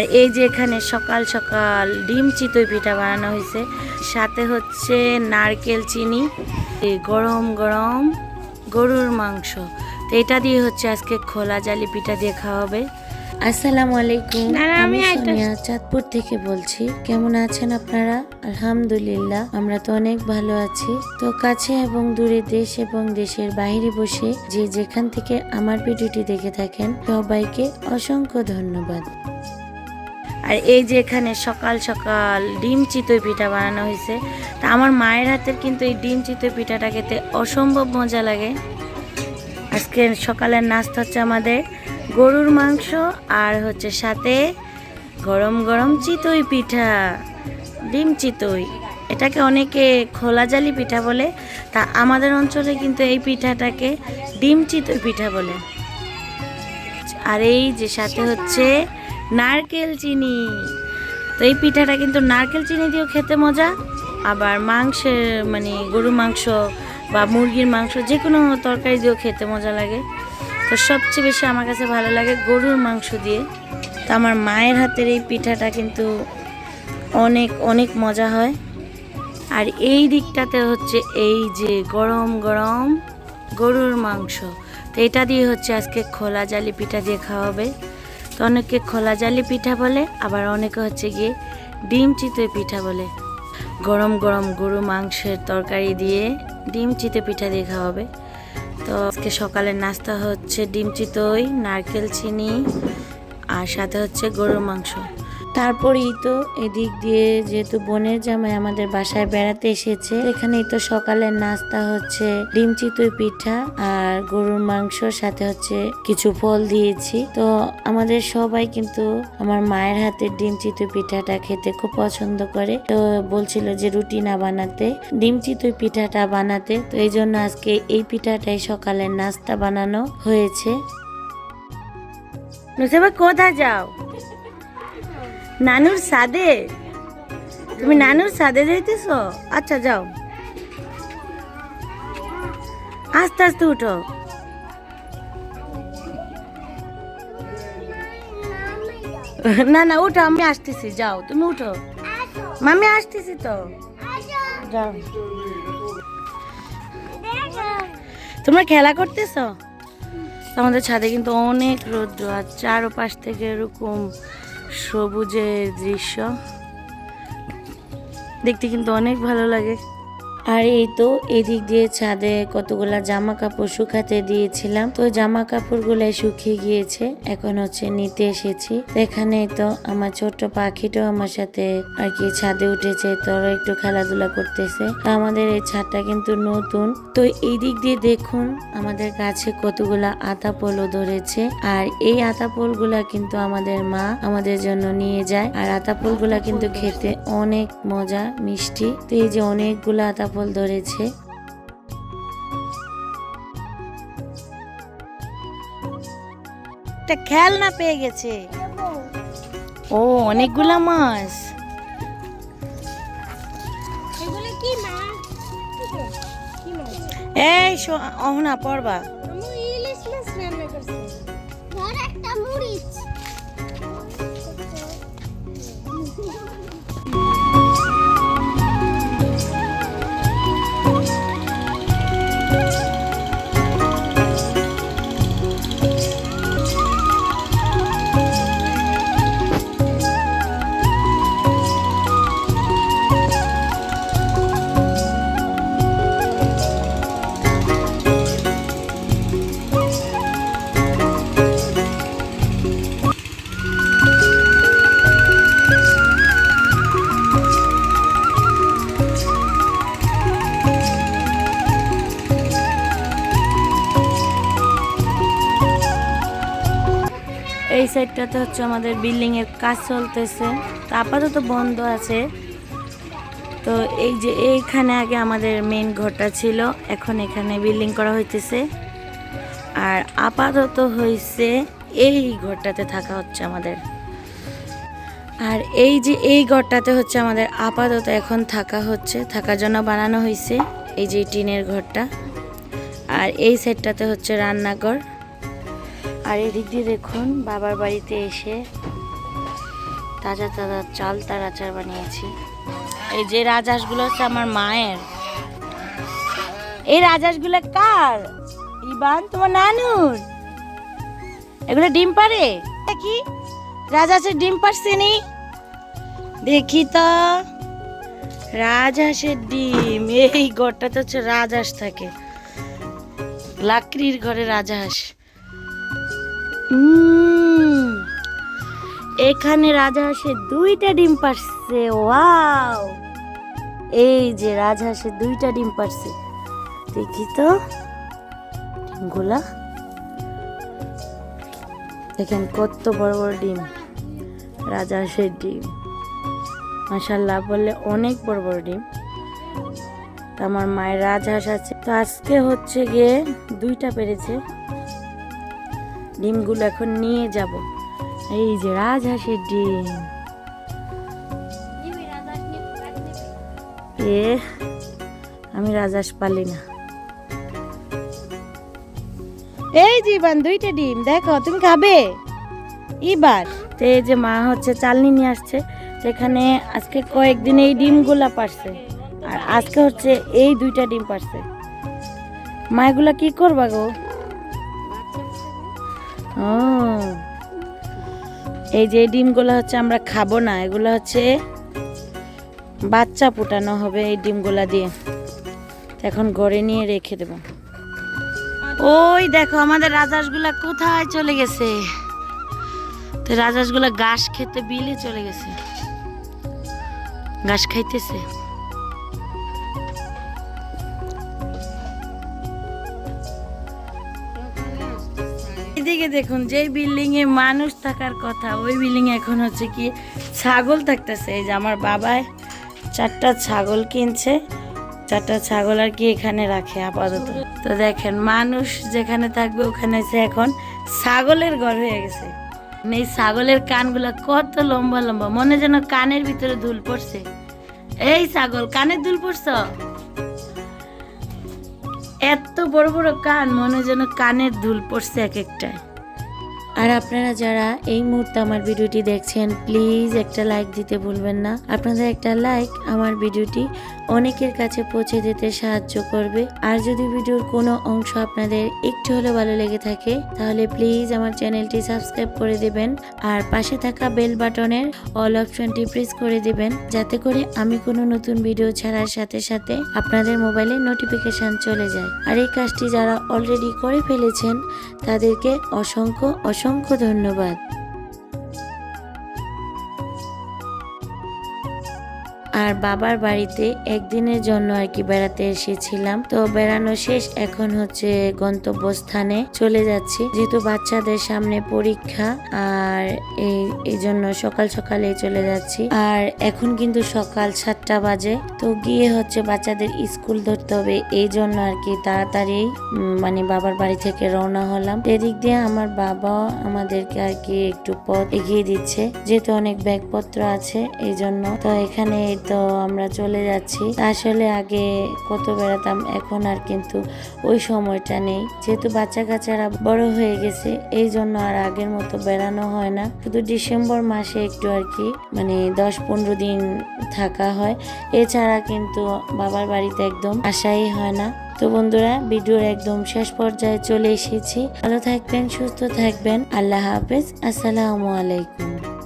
আর এই যে এখানে সকাল সকাল ডিম চিতই পিঠা বানানো হয়েছে। সাথে হচ্ছে নারকেল চিনি গরম গরম গরুর মাংস। তো এটা দিয়ে হচ্ছে আজকে খোলা জালি পিঠা দিয়ে খাওয়া হবে আসসালামু আলাইকুম আমি আমি সোনিয়া চাঁদপুর থেকে বলছি। কেমন আছেন আপনারা? আলহামদুলিল্লাহ আমরা তো অনেক ভালো আছি। তো কাছে এবং দূরে দেশ এবং দেশের বাইরে বসে যে যেখান থেকে আমার ভিডিওটি দেখে থাকেন সবাইকে অসংখ্য ধন্যবাদ। আর এই যে এখানে সকাল সকাল ডিম চিতই পিঠা বানানো হয়েছে, তা আমার মায়ের হাতের কিন্তু এই ডিম চিতই পিঠাটা খেতে অসম্ভব মজা লাগে। আজকে সকালের নাস্তা হচ্ছে আমাদের গরুর মাংস আর হচ্ছে সাথে গরম গরম চিতই পিঠা, ডিম চিতই। এটাকে অনেকে খোলা জালি পিঠা বলে, তা আমাদের অঞ্চলে কিন্তু এই পিঠাটাকে ডিম চিতই পিঠা বলে। আর এই যে সাথে হচ্ছে নারকেল চিনি। তো এই পিঠাটা কিন্তু নারকেল চিনি দিয়েও খেতে মজা। আবার মাংসের মানে গরু মাংস বা মুরগির মাংস যে কোনো তরকারি দিয়েও খেতে মজা লাগে। তো সবচেয়ে বেশি আমার কাছে ভালো লাগে গরুর মাংস দিয়ে। তো আমার মায়ের হাতের এই পিঠাটা কিন্তু অনেক অনেক মজা হয়। আর এই দিকটাতে হচ্ছে এই যে গরম গরম গরুর মাংস। তো এটা দিয়ে হচ্ছে আজকে খোলা জালি পিঠা দিয়ে খাওয়া হবে তো অনেকে খোলা জালি পিঠা বলে, আবার অনেকে হচ্ছে গিয়ে ডিম চিতই পিঠা বলে। গরম গরম গরু মাংসের তরকারি দিয়ে ডিম চিতে পিঠা খাওয়া হবে তো আজকে সকালের নাস্তা হচ্ছে ডিম চিতই, নারকেল চিনি, আর সাথে হচ্ছে গরুর মাংস। তারপরেই তো এদিক দিয়ে যেহেতু বোনের জামাই আমাদের বাসায় বেড়াতে এসেছে, এখানেই তো সকালের নাস্তা হচ্ছে ডিম চিতই পিঠা আর গরুর মাংস, সাথে হচ্ছে কিছু ফল দিয়েছি। তো আমাদের সবাই কিন্তু আমার মায়ের হাতের ডিম চিতই পিঠাটা খেতে খুব পছন্দ করে। তো বলছিল যে রুটি না বানাতে, ডিম চিতই পিঠাটা বানাতে। তো এই জন্য আজকে এই পিঠাটাই সকালের নাস্তা বানানো হয়েছে। কোথায় যাও? নানুর সাদে? তুমি নানুর সাদে যাইতেছ? আচ্ছা যাও। আস্তে আস্তে উঠো। না না, উঠো, আমি আসতেছি, যাও, তুমি উঠো। মামি, আসতেছি তো। যাও। তোমরা খেলা করতেছ? আমাদের ছাদে কিন্তু অনেক রৌদ্র আর চারপাশ থেকে এরকম সবুজের দৃশ্য। দেখতে কিন্তু অনেক ভালো লাগে। আর এই তো এদিক দিয়ে ছাদে কতগুলা জামা কাপড় শুকাতে দিয়েছিলাম। তো জামা কাপড় গুলাই শুকিয়ে গিয়েছে, এখন হচ্ছে নিতে এসেছি। এখানে তো আমার ছোট্ট পাখিটাও আমার সাথে আর কি ছাদে উঠেছে তোর একটু খেলাধুলা করতেছে। তো আমাদের এই ছাদটা কিন্তু নতুন। তো এই দিক দিয়ে দেখুন, আমাদের কাছে কতগুলা আতা পলও ধরেছে। আর এই আতা গুলা কিন্তু আমাদের মা আমাদের জন্য নিয়ে যায়। আর আতা গুলা কিন্তু খেতে অনেক মজা, মিষ্টি। তো এই যে অনেকগুলো আতা ফল ধরেছে। একটা খেলনা পেয়ে গেছে। ও অনেকগুলা মাছ। এগুলো কি মাছ কি মাছ? এই অহনা পড়বা। এই সাইডটাতে হচ্ছে আমাদের বিল্ডিং এর কাজ চলতেছে। তো আপাতত বন্ধ আছে। তো এই যে এইখানে আগে আমাদের মেন ঘরটা ছিল, এখন এখানে বিল্ডিং করা হইতেছে। আর আপাতত হয়েছে এই ঘরটাতে থাকা হচ্ছে আমাদের। আর এই যে এই ঘরটাতে হচ্ছে আমাদের আপাতত এখন থাকা হচ্ছে, থাকার জন্য বানানো হয়েছে এই যে টিনের ঘরটা। আর এই সাইডটাতে হচ্ছে রান্নাঘর। আর এদিক দিয়ে দেখুন, বাবার বাড়িতে এসে তাজা তাজা চাল তার আচার বানিয়েছি। এই যে রাজহাঁসগুলো হচ্ছে আমার মায়ের। এই রাজহাঁসগুলো কার? ইবান, তোমার নানুর? এগুলো ডিম পারে কি রাজহাঁসের ডিম পারছে নি? দেখি তো, রাজহাঁসের ডিম। এই ঘরটাতে হচ্ছে রাজহাঁস থাকে। লাকড়ির ঘরে রাজহাঁস। এখানে রাজহাঁসের দুইটা ডিম পারছে, ওয়াও। এই যে রাজহাঁসের দুইটা ডিম পারছে। দেখি তো, ডিমগুলা। দেখেন কত বড় বড় ডিম। রাজহাঁসের ডিম। মাসাল্লাহ বললে অনেক বড় বড় ডিম। আমার মায়ের রাজহাঁস আছে। তো আজকে হচ্ছে গিয়ে দুইটা পেরেছে। ডিমগুলো এখন নিয়ে যাব। এই যে রাজহাঁসের ডিম। এ আমি রাজহাঁস পালি না। এই জীবান দুইটা ডিম দেখো তুমি খাবে? এবার। তো এই যে মা হচ্ছে চালনি নিয়ে আসছে সেখানে আজকে কয়েকদিন এই ডিমগুলা পারছে আর আজকে হচ্ছে এই দুইটা ডিম পারছে। মা এগুলা কি করবা গো? ও। এই যে ডিমগুলো হচ্ছে আমরা খাব না, এগুলো হচ্ছে বাচ্চা ফুটানো হবে এই ডিমগুলা দিয়ে। এখন ঘরে নিয়ে রেখে দেব। ওই দেখো, আমাদের রাজহাঁসগুলা কোথায় চলে গেছে? তো রাজহাঁসগুলা ঘাস খেতে বিলে চলে গেছে। ঘাস খাইতেছে। এদিকে দেখুন, যেই বিল্ডিং এ মানুষ থাকার কথা, ওই বিল্ডিং এ এখন হচ্ছে কি ছাগল থাকতেছে। এই যে আমার বাবাই চারটা ছাগল কিনছে, চারটা ছাগল আর কি এখানে রাখে আপাতত। তো দেখেন, মানুষ যেখানে থাকবে ওখানে সে এখন ছাগলের ঘর হয়ে গেছে। মানে এই ছাগলের কানগুলা কত লম্বা লম্বা, মনে যেন কানের ভিতরে ধুল পড়ছে। এই ছাগল কানের দুল পড়ছ? এত বড় বড় কান, মনে যেন কানের দুল পড়ছে এক একটায়। আর আপনারা যারা এই মুহূর্তে আমার ভিডিওটি দেখছেন প্লিজ একটা লাইক দিতে ভুলবেন না। আপনাদের একটা লাইক আমার ভিডিওটি অনেকের কাছে পৌঁছে দিতে সাহায্য করবে। আর যদি ভিডিওর কোনো অংশ আপনাদের একটু হলেও ভালো লেগে থাকে, তাহলে প্লিজ আমার চ্যানেলটি সাবস্ক্রাইব করে দেবেন আর পাশে থাকা বেল বাটনের অল অপশনটি প্রেস করে দেবেন, যাতে করে আমি কোনো নতুন ভিডিও ছাড়ার সাথে সাথে আপনাদের মোবাইলে নোটিফিকেশন চলে যায়। আর এই কাজটি যারা অলরেডি করে ফেলেছেন, তাদেরকে অসংখ্য অসংখ্য ধন্যবাদ। আর বাবার বাড়িতে একদিনের জন্য আর কি বেড়াতে এসেছিলাম। তো বেড়ানো শেষ, এখন হচ্ছে গন্তব্যস্থানে চলে যাচ্ছি। যেহেতু বাচ্চাদের সামনে পরীক্ষা, আর এই এই জন্য সকাল সকালে চলে যাচ্ছি। আর এখন কিন্তু সকাল সাতটা বাজে। তো গিয়ে হচ্ছে বাচ্চাদের স্কুল ধরতে হবে, এই জন্য আর কি তাড়াতাড়ি মানে বাবার বাড়ি থেকে রওনা হলাম। এদিক দিয়ে আমার বাবা আমাদেরকে আর কি একটু পথ এগিয়ে দিচ্ছে। যেহেতু অনেক ব্যাগপত্র আছে, এই জন্য। তো এখানে তো আমরা চলে যাচ্ছি। আসলে আগে কত বেড়াতাম, এখন আর কিন্তু ওই সময়টা নেই। যেহেতু বাচ্চা কাচ্চারা বড় হয়ে গেছে, এই জন্য আর আগের মতো বেড়ানো হয় না। শুধু ডিসেম্বর মাসে একটু আর কি মানে দশ পনেরো দিন থাকা হয়। এছাড়া কিন্তু বাবার বাড়িতে একদম আসাই হয় না। তো বন্ধুরা, ভিডিওর একদম শেষ পর্যায়ে চলে এসেছি। ভালো থাকবেন, সুস্থ থাকবেন। আল্লাহ হাফেজ। আসসালামু আলাইকুম।